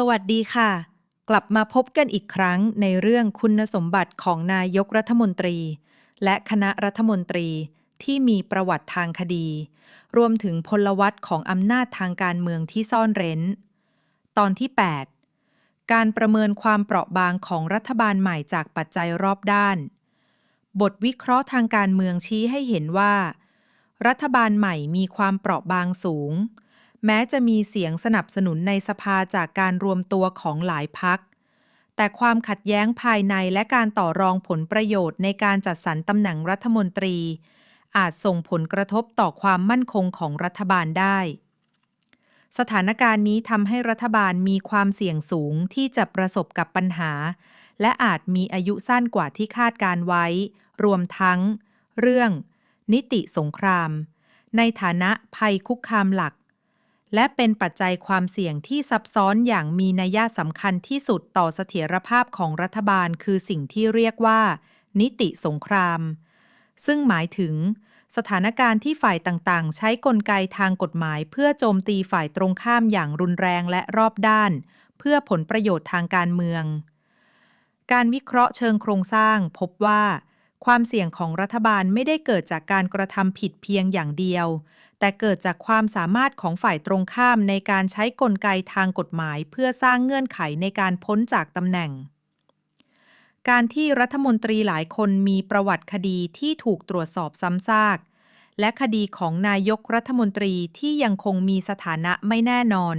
สวัสดีค่ะ กลับมาพบกันอีกครั้งในเรื่องคุณสมบัติของนายกรัฐมนตรี และคณะรัฐมนตรีที่มีประวัติทางคดี รวมถึงพลวัตของอำนาจทางการเมืองที่ซ่อนเร้น ตอนที่ 8 การประเมินความเปราะบางของรัฐบาลใหม่จากปัจจัยรอบด้าน บทวิเคราะห์ทางการเมืองชี้ให้เห็นว่า รัฐบาลใหม่มีความเปราะบางสูง แม้จะมีเสียงสนับสนุนในสภาจากการรวมตัวของหลายพัก แต่ความขัดแย้งภายในและการต่อรองผลประโยชน์ในการจัดสรรตำแหน่งรัฐมนตรี อาจส่งผลกระทบต่อความมั่นคงของรัฐบาลได้ สถานการณ์นี้ทำให้รัฐบาลมีความเสี่ยงสูงที่จะประสบกับปัญหา และอาจมีอายุสั้นกว่าที่คาดการไว้ รวมทั้ง เรื่อง นิติสงคราม ในฐานะภัยคุกคามหลัก และเป็นปัจจัยความเสี่ยงที่ซับซ้อนอย่างมีนัยสำคัญที่สุดต่อเสถียรภาพของรัฐบาลคือสิ่งที่เรียกว่า นิติสงคราม ซึ่งหมายถึง สถานการณ์ที่ฝ่ายต่างๆ ใช้กลไกทางกฎหมาย เพื่อโจมตีฝ่ายตรงข้ามอย่างรุนแรงและรอบด้าน เพื่อผลประโยชน์ทางการเมือง การวิเคราะห์เชิงโครงสร้างพบว่า ความเสี่ยงของรัฐบาลไม่ได้เกิดจากการกระทำผิดเพียงอย่างเดียว แต่เกิดจากความสามารถของฝ่ายตรงข้ามในการใช้กลไกทางกฎหมาย เพื่อสร้างเงื่อนไขในการพ้นจากตำแหน่ง การที่รัฐมนตรีหลายคนมีประวัติคดีที่ถูกตรวจสอบซ้ำซาก และคดีของนายกรัฐมนตรีที่ยังคงมีสถานะไม่แน่นอน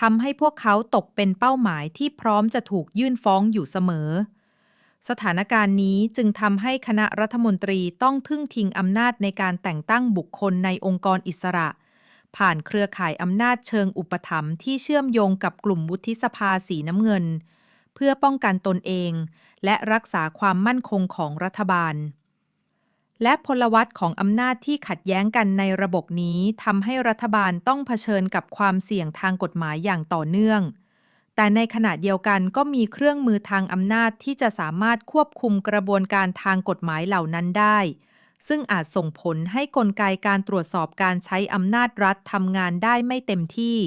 ทำให้พวกเขาตกเป็นเป้าหมายที่พร้อมจะถูกยื่นฟ้องอยู่เสมอ สถานการณ์นี้จึงทำให้คณะรัฐมนตรีต้องทึ่งทิ้งอำนาจในการแต่งตั้งบุคคลในองค์กรอิสระ ผ่านเครือข่ายอำนาจเชิงอุปถัมภ์ที่เชื่อมโยงกับกลุ่มวุฒิสภาสีน้ำเงิน เพื่อป้องกันตนเอง และรักษาความมั่นคงของรัฐบาล และพลวัตของอำนาจที่ขัดแย้งกันในระบบนี้ทำให้รัฐบาลต้องเผชิญกับความเสี่ยงทางกฎหมายอย่างต่อเนื่อง แต่ในขณะเดียวกันก็มีเครื่องมือทางอำนาจที่จะสามารถควบคุมกระบวนการทางกฎหมายเหล่านั้นได้ ซึ่งอาจส่งผลให้กลไกการตรวจสอบการใช้อำนาจรัฐทำงานได้ไม่เต็มที่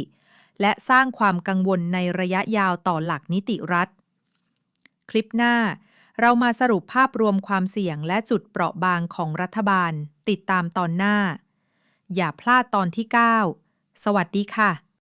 และสร้างความกังวลในระยะยาวต่อหลักนิติรัฐ คลิปหน้า เรามาสรุปภาพรวมความเสี่ยงและจุดเปราะบางของรัฐบาล ติดตามตอนหน้า อย่าพลาดตอนที่ 9 สวัสดีค่ะ